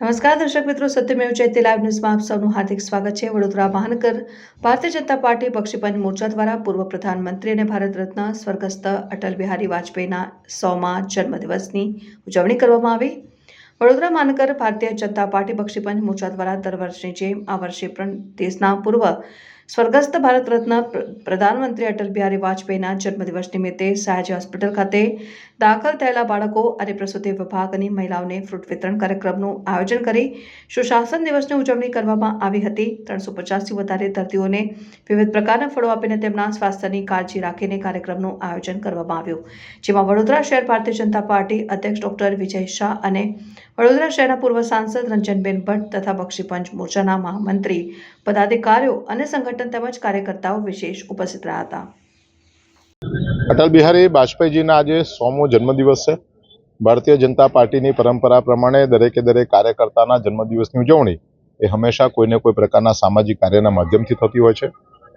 નમસ્કાર, દર્શક મિત્રો. સત્યમેવ જયતે લાઈવ ન્યૂઝમાં આપ સૌનું હાર્દિક સ્વાગત છે. વડોદરા મહાનગર ભારતીય જનતા પાર્ટી બક્ષીપંચ મોરચા દ્વારા પૂર્વ પ્રધાનમંત્રી અને ભારત રત્ન સ્વર્ગસ્થ અટલ બિહારી વાજપેયીના સોમાં જન્મદિવસની ઉજવણી કરવામાં આવી. વડોદરા મહાનગર ભારતીય જનતા પાર્ટી બક્ષીપંચ મોરચા દ્વારા દર વર્ષની જેમ આ વર્ષે પણ દેશના પૂર્વ સ્વર્ગસ્થ ભારત રત્ન પ્રધાનમંત્રી અટલ બિહારી વાજપેયીના જન્મદિવસ નિમિત્તે સયાજી હોસ્પિટલ ખાતે દાખલ થયેલા બાળકો અને પ્રસૂતિ વિભાગની મહિલાઓને ફ્રૂટ વિતરણ કાર્યક્રમનું આયોજન કરી સુશાસન દિવસની ઉજવણી કરવામાં આવી હતી. ત્રણસો પચાસથી વધારે દર્દીઓને વિવિધ પ્રકારના ફળો આપીને તેમના સ્વાસ્થ્યની કાળજી રાખીને કાર્યક્રમનું આયોજન કરવામાં આવ્યું. જેમાં વડોદરા શહેર ભારતીય જનતા પાર્ટી અધ્યક્ષ ડોક્ટર વિજય શાહ અને વડોદરા શહેરના પૂર્વ સાંસદ રંજનબેન ભટ્ટ તથા બક્ષીપંચ મોરચાના મહામંત્રી, પદાધિકારીઓ અને સંગઠન તેમજ કાર્યકર્તાઓ વિશેષ ઉપસ્થિત રહ્યા હતા. અટલ બિહારી વાજપેયીજીના આજે સોમો જન્મદિવસ છે. ભારતીય જનતા પાર્ટીની પરંપરા પ્રમાણે દરેકે દરેક કાર્યકર્તાના જન્મદિવસની ઉજવણી એ હંમેશા કોઈને કોઈ પ્રકારના સામાજિક કાર્યના માધ્યમથી થતી હોય છે.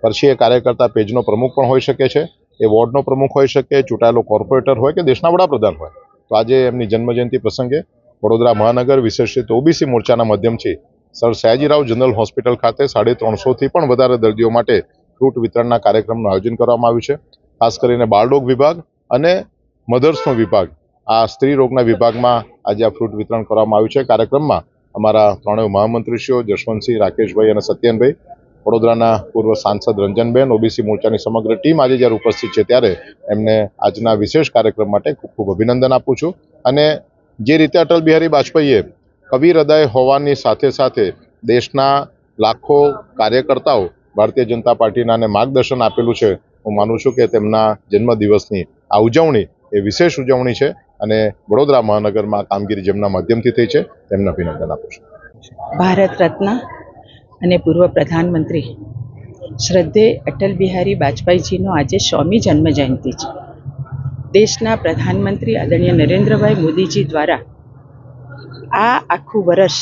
પછી એ કાર્યકર્તા પેજનો પ્રમુખ પણ હોઈ શકે છે, એ વોર્ડનો પ્રમુખ હોઈ શકે, ચૂંટાયેલો કોર્પોરેટર હોય કે દેશના વડાપ્રધાન હોય. તો આજે એમની જન્મજયંતિ પ્રસંગે વડોદરા મહાનગર વિશેષિત ઓબીસી મોરચાના માધ્યમથી સર સયાજીરાવ જનરલ હોસ્પિટલ ખાતે સાડી ત્રણસોથી પણ વધારે દર્દીઓ માટે ફ્રૂટ વિતરણના કાર્યક્રમનું આયોજન કરવામાં આવ્યું છે. ખાસ કરીને બાળરોગ વિભાગ અને મધર્સનો વિભાગ. આ સ્ત્રી રોગના વિભાગમાં આજે આ ફ્રૂટ વિતરણ કરવામાં આવ્યું છે. કાર્યક્રમમાં અમારા ત્રણેય મહામંત્રીશ્રીઓ જશવંતસિંહ રાકેશભાઈ અને સત્યનભાઈ, વડોદરાના પૂર્વ સાંસદ રંજનબેન, ઓબીસી મોરચાની સમગ્ર ટીમ આજે જ્યારે ઉપસ્થિત છે ત્યારે એમને આજના વિશેષ કાર્યક્રમ માટે ખૂબ ખૂબ અભિનંદન આપું છું. અને જે રીતે અટલ બિહારી વાજપેયીએ કવિ હૃદય હોવાની સાથે સાથે દેશના લાખો કાર્યકર્તાઓ ભારતીય જનતા પાર્ટીના માર્ગદર્શન આપેલું છે, હું માનું છું કે તેમના જન્મદિવસની આ ઉજવણી એ વિશેષ ઉજવણી છે અને વડોદરા મહાનગરમાં કામગીરી જેમના માધ્યમથી થઈ છે, તેમને અભિનંદન આપું છું. ભારત રત્ન અને પૂર્વ પ્રધાનમંત્રી શ્રદ્ધે અટલ બિહારી વાજપેયીજીનો આજે સ્વામી જન્મ જયંતિ છે. દેશના પ્રધાનમંત્રી આદરણીય નરેન્દ્રભાઈ મોદીજી દ્વારા આ આખું વર્ષ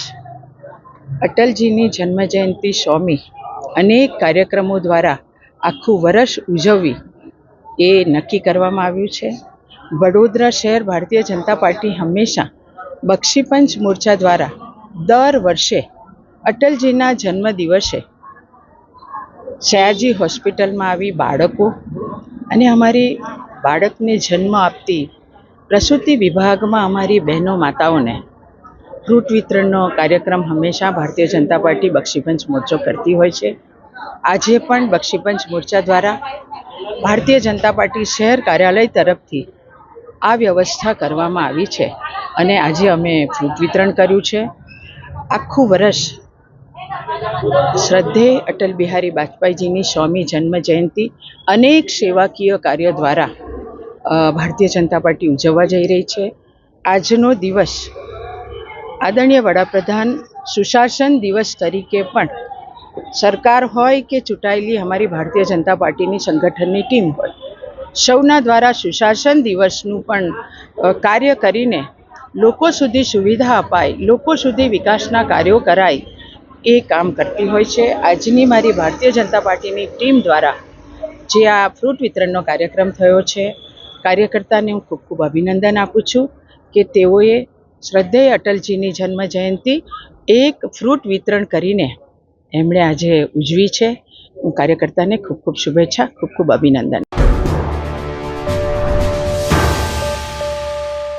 અટલજીની જન્મ સ્વામી અનેક કાર્યક્રમો દ્વારા આખું વર્ષ ઉજવવી એ નક્કી કરવામાં આવ્યું છે. વડોદરા શહેર ભારતીય જનતા પાર્ટી હંમેશા બક્ષીપંચ મોરચા દ્વારા દર વર્ષે અટલજીના જન્મ દિવસે સયાજી હોસ્પિટલમાં આવી બાળકો અને અમારી બાળકને જન્મ આપતી પ્રસૂતિ વિભાગમાં અમારી બહેનો માતાઓને ફ્રૂટ વિતરણનો કાર્યક્રમ હંમેશા ભારતીય જનતા પાર્ટી બક્ષીપંચ મોરચો કરતી હોય છે. આજે પણ બક્ષીપંચ મોરચા દ્વારા ભારતીય જનતા પાર્ટી શહેર કાર્યાલય તરફથી આ વ્યવસ્થા કરવામાં આવી છે અને આજે અમે ફ્રૂટ વિતરણ કર્યું છે. આખું વર્ષ શ્રદ્ધેય અટલ બિહારી વાજપેયીજીની સ્વામી જન્મ જયંતિ અનેક સેવાકીય કાર્ય દ્વારા ભારતીય જનતા પાર્ટી ઉજવવા જઈ રહી છે. આજનો દિવસ આદરણીય વડાપ્રધાન સુશાસન દિવસ તરીકે પણ સરકાર હોય કે ચૂંટાયેલી અમારી ભારતીય જનતા પાર્ટીની સંગઠનની ટીમ હોય, સૌના દ્વારા સુશાસન દિવસનું પણ કાર્ય કરીને લોકો સુધી સુવિધા અપાય, લોકો સુધી વિકાસના કાર્યો કરાય એ કામ કરતી હોય છે. આજની મારી ભારતીય જનતા પાર્ટીની ટીમ દ્વારા જે આ ફ્રૂટ વિતરણનો કાર્યક્રમ થયો છે કાર્યકર્તાને હું ખૂબ ખૂબ અભિનંદન આપું છું કે તેઓએ શ્રદ્ધેય અટલજીની જન્મ જયંતિ એક ફ્રૂટ વિતરણ કરીને એમણે આજે ઉજવી છે. હું કાર્યકર્તાને ખૂબ ખૂબ શુભેચ્છા, ખૂબ ખૂબ અભિનંદન.